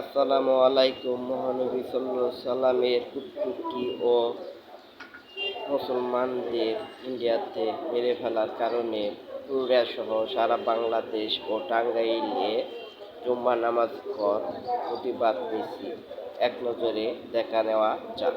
আসসালামু আলাইকুম, মহানবী সাল্লাল্লাহু সাল্লামের কুটকুটি ও মুসলমানদের ইন্ডিয়াতে মেরে ফেলার কারণে সহ সারা বাংলাদেশ ও টাঙ্গাইলে জুম্মা নামাজ কর প্রতিবাদ বেশি এক নজরে দেখা নেওয়া যাক।